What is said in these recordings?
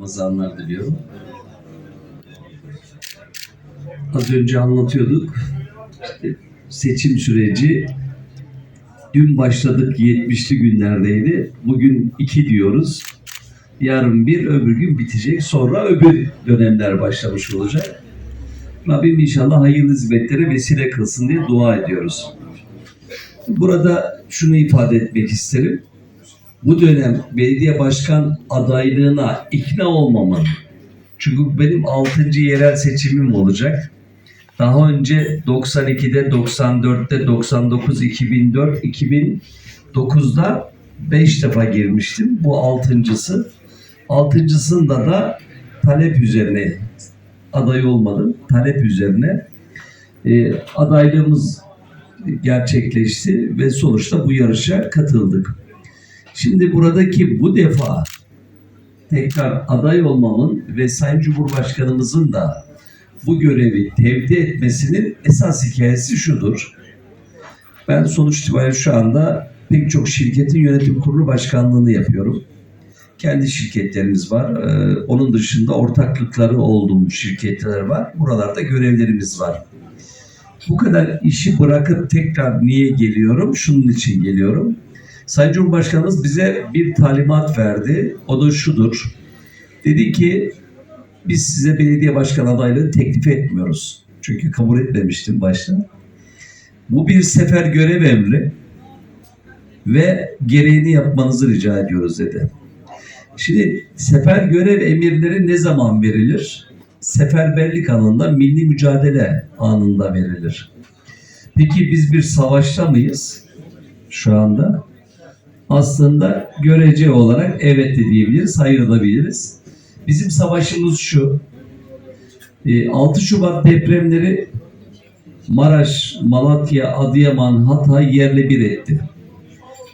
Ramazanlar diliyorum. Az önce anlatıyorduk. Seçim süreci dün başladık 70'li günlerdeydi. Bugün 2 diyoruz. Yarın bir, öbür gün bitecek. Sonra öbür dönemler başlamış olacak. Rabbim inşallah hayırlı hizmetlere vesile kılsın diye dua ediyoruz. Burada şunu ifade etmek isterim. Bu dönem belediye başkan adaylığına ikna olmamın çünkü benim 6. yerel seçimim olacak. Daha önce 92'de, 94'te, 99, 2004, 2009'da 5 defa girmiştim. Bu altıncısı. Altıncısında da talep üzerine aday olmadım. Talep üzerine e, adaylığımız gerçekleşti ve sonuçta bu yarışa katıldık. Şimdi buradaki bu defa tekrar aday olmamın ve Sayın Cumhurbaşkanımızın da bu görevi tevdi etmesinin esas hikayesi şudur. Ben sonuç itibariyle şu anda pek çok şirketin yönetim kurulu başkanlığını yapıyorum. Kendi şirketlerimiz var. Ee, onun dışında ortaklıkları olduğum şirketler var. Buralarda görevlerimiz var. Bu kadar işi bırakıp tekrar niye geliyorum? Şunun için geliyorum. Sayın Cumhurbaşkanımız bize bir talimat verdi. O da şudur. Dedi ki biz size belediye başkan adaylığı teklif etmiyoruz. Çünkü kabul etmemiştim başta. Bu bir sefer görev emri ve gereğini yapmanızı rica ediyoruz dedi. Şimdi sefer görev emirleri ne zaman verilir? Seferberlik anında, milli mücadele anında verilir. Peki biz bir savaşta mıyız şu anda? Aslında görece olarak evet de diyebiliriz, hayır da biliriz. Bizim savaşımız şu. e, 6 Şubat depremleri Maraş, Malatya, Adıyaman, Hatay yerle bir etti.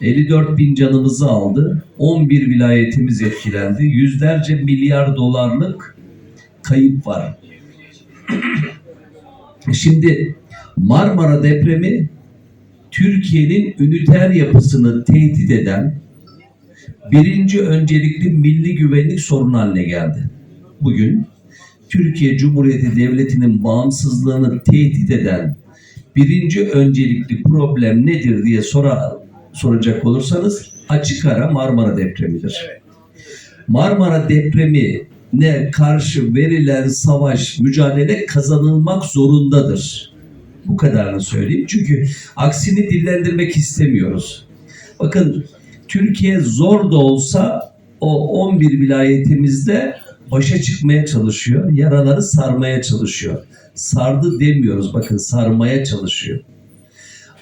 54 bin canımızı aldı. 11 vilayetimiz etkilendi. Yüzlerce milyar dolarlık kayıp var. Şimdi Marmara depremi Türkiye'nin üniter yapısını tehdit eden birinci öncelikli milli güvenlik sorunu haline geldi. Bugün Türkiye Cumhuriyeti Devleti'nin bağımsızlığını tehdit eden birinci öncelikli problem nedir diye sora, soracak olursanız açık ara Marmara depremidir. Marmara depremi ne karşı verilen savaş, mücadele kazanılmak zorundadır. Bu kadarını söyleyeyim. Çünkü aksini dillendirmek istemiyoruz. Bakın Türkiye zor da olsa o 11 vilayetimizde başa çıkmaya çalışıyor. Yaraları sarmaya çalışıyor. Sardı demiyoruz bakın sarmaya çalışıyor.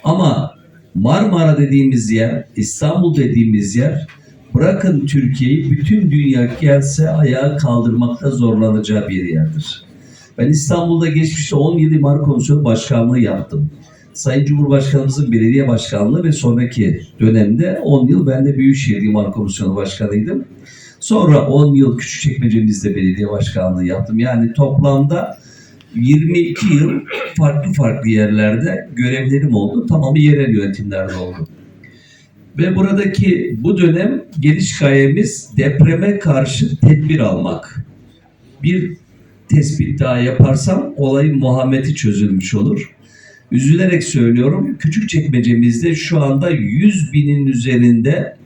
Ama Marmara dediğimiz yer, İstanbul dediğimiz yer bırakın Türkiye'yi bütün dünya gelse ayağa kaldırmakta zorlanacağı bir yerdir. Ben İstanbul'da geçmişte 10 yıl imar komisyonu başkanlığı yaptım. Sayın Cumhurbaşkanımızın belediye başkanlığı ve sonraki dönemde 10 yıl ben de Büyükşehir İmar Komisyonu Başkanıydım. Sonra 10 yıl Küçükçekmece'mizde belediye başkanlığı yaptım. Yani toplamda 22 yıl farklı farklı yerlerde görevlerim oldu. Tamamı yerel yönetimlerde oldu. Ve buradaki bu dönem geliş gayemiz depreme karşı tedbir almak. Bir tespit daha yaparsam olayın Muhammed'i çözülmüş olur. Üzülerek söylüyorum küçük çekmecemizde şu anda 100 binin üzerinde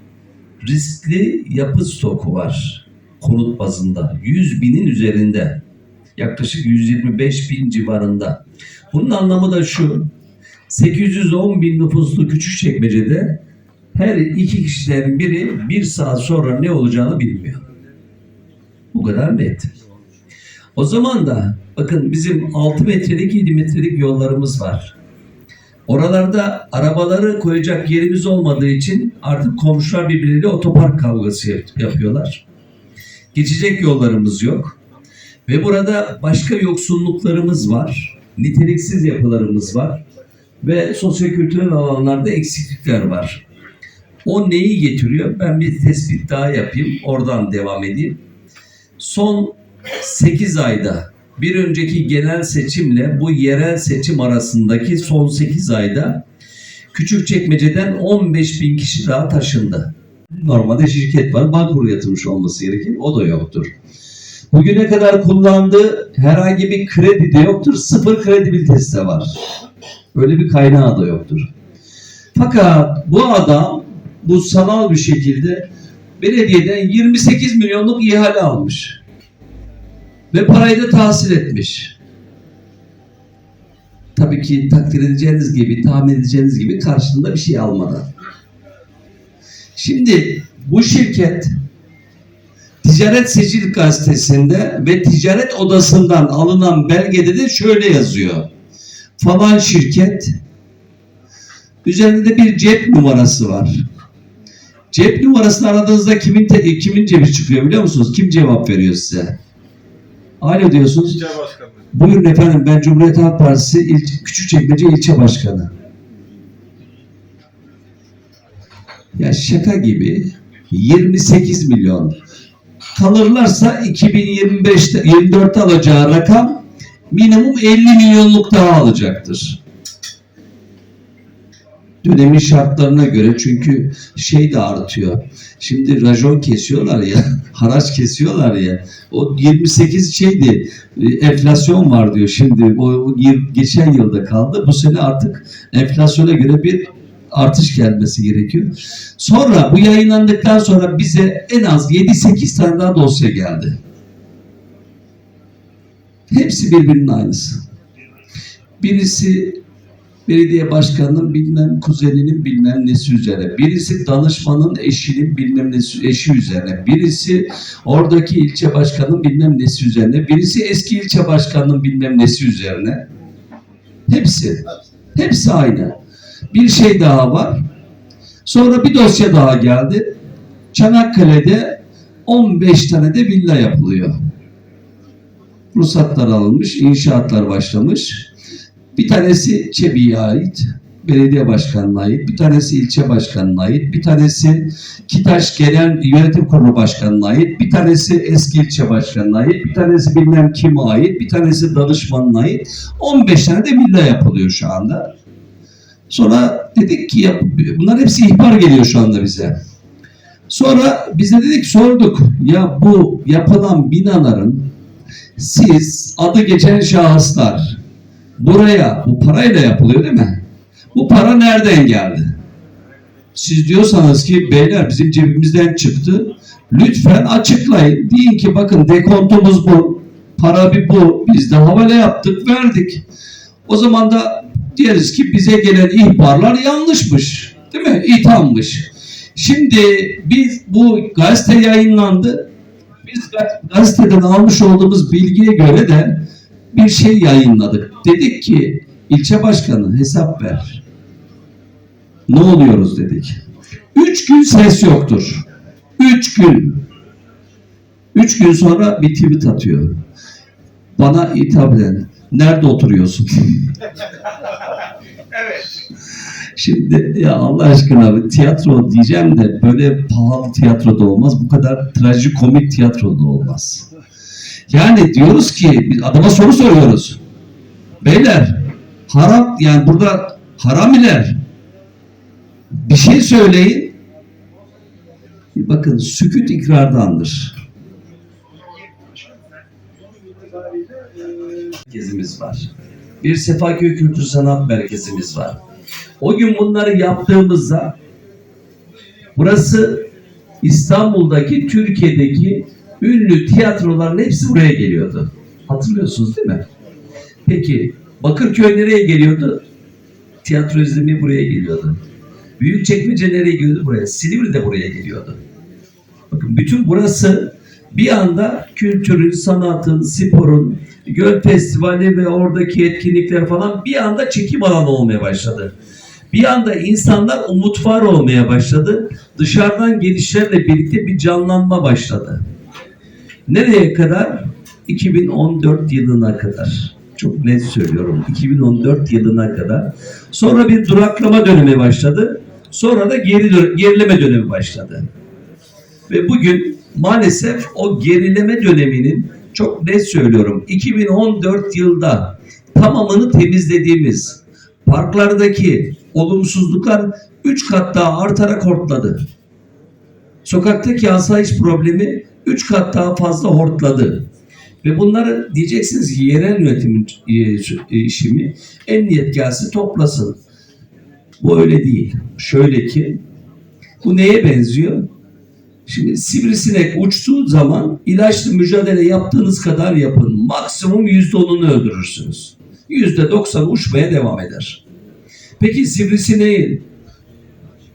riskli yapı stoku var konut bazında. 100 binin üzerinde. Yaklaşık 125 bin civarında. Bunun anlamı da şu. 810 bin nüfuslu küçük çekmecede her iki kişiden biri bir saat sonra ne olacağını bilmiyor. Bu kadar net. O zaman da bakın bizim 6 metrelik 7 metrelik yollarımız var. Oralarda arabaları koyacak yerimiz olmadığı için artık komşular birbirleriyle otopark kavgası yap- yapıyorlar. Geçecek yollarımız yok. Ve burada başka yoksunluklarımız var. Niteliksiz yapılarımız var. Ve sosyokültürel alanlarda eksiklikler var. O neyi getiriyor? Ben bir tespit daha yapayım. Oradan devam edeyim. Son 8 ayda bir önceki genel seçimle bu yerel seçim arasındaki son 8 ayda Küçükçekmece'den 15 bin kişi daha taşındı. Normalde şirket var, bankur yatırmış olması gerekir. O da yoktur. Bugüne kadar kullandığı herhangi bir kredi de yoktur. Sıfır kredibilitesi de var. Öyle bir kaynağı da yoktur. Fakat bu adam bu sanal bir şekilde belediyeden 28 milyonluk ihale almış. Ve parayı da tahsil etmiş. Tabii ki takdir edeceğiniz gibi, tahmin edeceğiniz gibi karşılığında bir şey almadan. Şimdi bu şirket Ticaret Sicil Gazetesi'nde ve Ticaret Odası'ndan alınan belgede de şöyle yazıyor. Falan şirket üzerinde bir cep numarası var. Cep numarasını aradığınızda kimin te- kimin cebi çıkıyor biliyor musunuz? Kim cevap veriyor size? Alo diyorsunuz. İlçe başkanı. Buyurun efendim ben Cumhuriyet Halk Partisi İl- Küçükçekmece ilçe başkanı. Ya şaka gibi 28 milyon kalırlarsa 2025'te 24'te alacağı rakam minimum 50 milyonluk daha alacaktır. Dönemin şartlarına göre çünkü şey de artıyor. Şimdi rajon kesiyorlar ya, haraç kesiyorlar ya. O 28 şeydi, e, enflasyon var diyor şimdi. O, geçen yılda kaldı. Bu sene artık enflasyona göre bir artış gelmesi gerekiyor. Sonra bu yayınlandıktan sonra bize en az 7-8 tane daha dosya geldi. Hepsi birbirinin aynısı. Birisi belediye başkanının bilmem kuzeninin bilmem nesi üzerine. Birisi danışmanın eşinin bilmem nesi eşi üzerine. Birisi oradaki ilçe başkanının bilmem nesi üzerine. Birisi eski ilçe başkanının bilmem nesi üzerine. Hepsi. Hepsi aynı. Bir şey daha var. Sonra bir dosya daha geldi. Çanakkale'de 15 tane de villa yapılıyor. Ruhsatlar alınmış, inşaatlar başlamış. Bir tanesi Çebi'ye ait, belediye başkanına ait. Bir tanesi ilçe başkanına ait. Bir tanesi Kitaş Genel Yönetim Kurulu Başkanı'na ait. Bir tanesi eski ilçe başkanına ait. Bir tanesi bilmem kime ait. Bir tanesi danışmanına ait. 15 tane de villa yapılıyor şu anda. Sonra dedik ki ya, bunlar hepsi ihbar geliyor şu anda bize. Sonra bize dedik sorduk ya bu yapılan binaların siz adı geçen şahıslar buraya bu parayla yapılıyor değil mi? Bu para nereden geldi? Siz diyorsanız ki beyler bizim cebimizden çıktı. Lütfen açıklayın. Deyin ki bakın dekontumuz bu. Para bir bu. Biz de havale yaptık verdik. O zaman da deriz ki bize gelen ihbarlar yanlışmış. Değil mi? İthammış. Şimdi biz bu gazete yayınlandı. Biz ga- gazeteden almış olduğumuz bilgiye göre de bir şey yayınladık. Dedik ki ilçe başkanı hesap ver. Ne oluyoruz dedik. Üç gün ses yoktur. Üç gün. Üç gün sonra bir tweet atıyor. Bana hitap eden. Nerede oturuyorsun? Evet. Şimdi ya Allah aşkına bir tiyatro diyeceğim de böyle pahalı tiyatro da olmaz. Bu kadar trajikomik tiyatro da olmaz. Yani diyoruz ki biz adama soru soruyoruz. Beyler haram yani burada haramiler bir şey söyleyin. Bakın sükut ikrardandır. Merkezimiz var. Bir Sefaköy Kültür Sanat Merkezimiz var. O gün bunları yaptığımızda burası İstanbul'daki, Türkiye'deki ünlü tiyatroların hepsi buraya geliyordu. Hatırlıyorsunuz değil mi? Peki Bakırköy nereye geliyordu? Tiyatro izlemeye buraya geliyordu. Büyükçekmece nereye geliyordu? Buraya. Silivri de buraya geliyordu. Bakın bütün burası bir anda kültürün, sanatın, sporun, göl festivali ve oradaki etkinlikler falan bir anda çekim alanı olmaya başladı. Bir anda insanlar umutvar olmaya başladı. Dışarıdan gelişlerle birlikte bir canlanma başladı. Nereye kadar? 2014 yılına kadar. Çok net söylüyorum. 2014 yılına kadar. Sonra bir duraklama dönemi başladı. Sonra da geri dö- gerileme dönemi başladı. Ve bugün maalesef o gerileme döneminin çok net söylüyorum 2014 yılda tamamını temizlediğimiz parklardaki olumsuzluklar 3 kat daha artarak hortladı. Sokaktaki asayiş problemi üç kat daha fazla hortladı. Ve bunları diyeceksiniz ki yerel yönetimin e, işi mi? Emniyet gelsin toplasın. Bu öyle değil. Şöyle ki bu neye benziyor? Şimdi sivrisinek uçtuğu zaman ilaçlı mücadele yaptığınız kadar yapın. Maksimum yüzde onunu öldürürsünüz. Yüzde doksan uçmaya devam eder. Peki sivrisineğin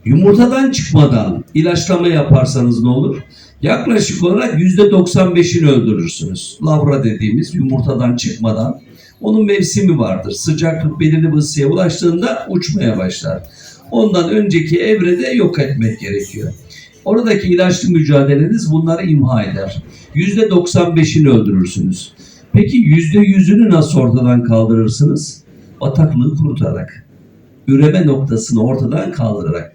yumurtadan çıkmadan ilaçlama yaparsanız ne olur? Yaklaşık olarak yüzde 95'ini öldürürsünüz. Lavra dediğimiz yumurtadan çıkmadan. Onun mevsimi vardır. Sıcaklık belirli bir ısıya ulaştığında uçmaya başlar. Ondan önceki evrede yok etmek gerekiyor. Oradaki ilaçlı mücadeleniz bunları imha eder. Yüzde 95'ini öldürürsünüz. Peki yüzde yüzünü nasıl ortadan kaldırırsınız? Bataklığı kurutarak. Üreme noktasını ortadan kaldırarak.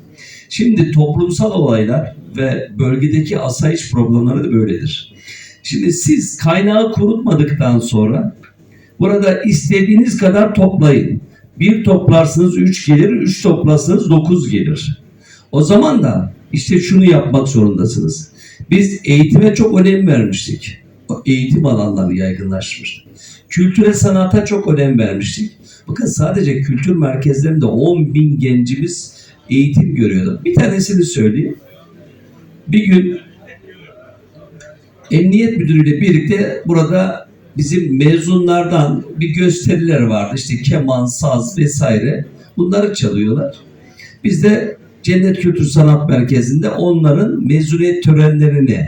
Şimdi toplumsal olaylar ve bölgedeki asayiş problemleri de böyledir. Şimdi siz kaynağı kurutmadıktan sonra burada istediğiniz kadar toplayın. Bir toplarsınız üç gelir, üç toplarsınız dokuz gelir. O zaman da işte şunu yapmak zorundasınız. Biz eğitime çok önem vermiştik. O eğitim alanları yaygınlaşmıştı. Kültüre sanata çok önem vermiştik. Bakın sadece kültür merkezlerinde 10 bin gencimiz eğitim görüyordu. Bir tanesini söyleyeyim. Bir gün Emniyet Müdürü'yle birlikte burada bizim mezunlardan bir gösteriler vardı. İşte keman, saz vesaire. Bunları çalıyorlar. Biz de Cennet Kültür Sanat Merkezi'nde onların mezuniyet törenlerini,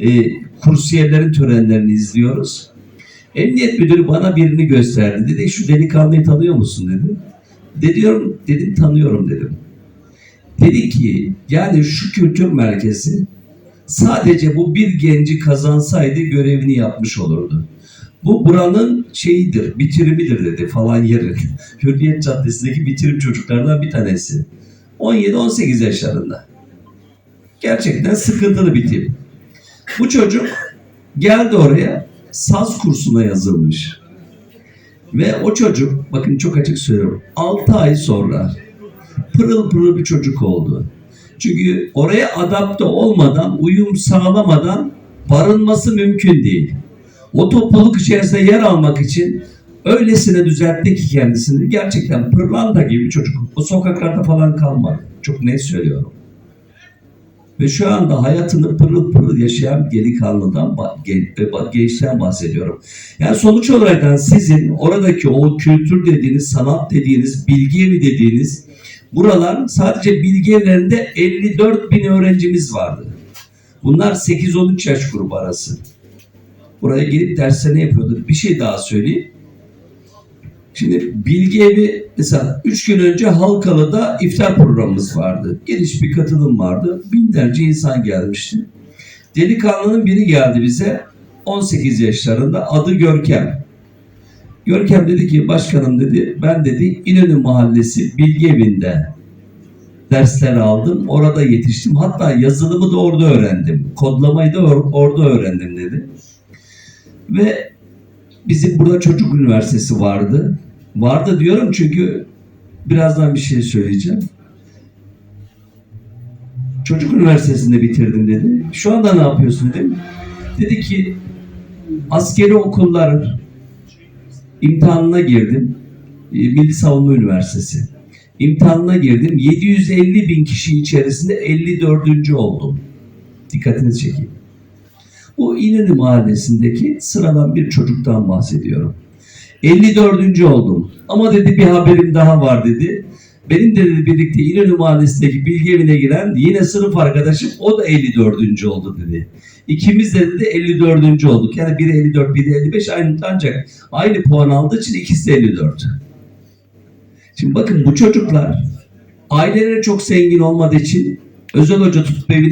e, kursiyerlerin törenlerini izliyoruz. Emniyet müdürü bana birini gösterdi. Dedi şu delikanlıyı tanıyor musun dedi. Dediyorum, dedim tanıyorum dedim. Dedi ki yani şu kültür merkezi sadece bu bir genci kazansaydı görevini yapmış olurdu. Bu buranın şeyidir, bitirimidir dedi falan yerin. Hürriyet Caddesi'ndeki bitirim çocuklardan bir tanesi. 17-18 yaşlarında. Gerçekten sıkıntılı bir tip. Bu çocuk geldi oraya saz kursuna yazılmış. Ve o çocuk, bakın çok açık söylüyorum, 6 ay sonra pırıl pırıl bir çocuk oldu. Çünkü oraya adapte olmadan, uyum sağlamadan barınması mümkün değil. O topluluk içerisinde yer almak için öylesine düzeltti ki kendisini. Gerçekten pırlanta gibi bir çocuk. O sokaklarda falan kalmadı. Çok net söylüyorum. Ve şu anda hayatını pırıl pırıl yaşayan delikanlıdan, gençten bahsediyorum. Yani sonuç olarak sizin oradaki o kültür dediğiniz, sanat dediğiniz, bilgi evi dediğiniz buralar sadece bilgi evlerinde 54 bin öğrencimiz vardı. Bunlar 8-13 yaş grubu arası. Buraya gelip derslerini yapıyordu. Bir şey daha söyleyeyim. Şimdi Bilgi Evi mesela 3 gün önce Halkalı'da iftar programımız vardı. Geniş bir katılım vardı. Binlerce insan gelmişti. Delikanlının biri geldi bize. 18 yaşlarında adı Görkem. Görkem dedi ki başkanım dedi ben dedi İnönü Mahallesi Bilgi Evi'nde dersler aldım. Orada yetiştim. Hatta yazılımı da orada öğrendim. Kodlamayı da or- orada öğrendim dedi. Ve bizim burada çocuk üniversitesi vardı. Vardı diyorum çünkü birazdan bir şey söyleyeceğim. Çocuk üniversitesinde bitirdim dedi. Şu anda ne yapıyorsun dedim. Dedi ki askeri okullar imtihanına girdim. E, Milli Savunma Üniversitesi. İmtihanına girdim. 750 bin kişi içerisinde 54. oldum. Dikkatinizi çekeyim. Bu İnönü Mahallesi'ndeki sıradan bir çocuktan bahsediyorum. 54. oldum. Ama dedi bir haberim daha var dedi. Benim de dedi birlikte İnönü Mahallesi'ndeki bilgi evine giren yine sınıf arkadaşım o da 54. oldu dedi. İkimiz de dedi 54. olduk. Yani biri 54, biri 55 aynı ancak aynı puan aldığı için ikisi de 54. Şimdi bakın bu çocuklar aileleri çok zengin olmadığı için özel hoca tutup evine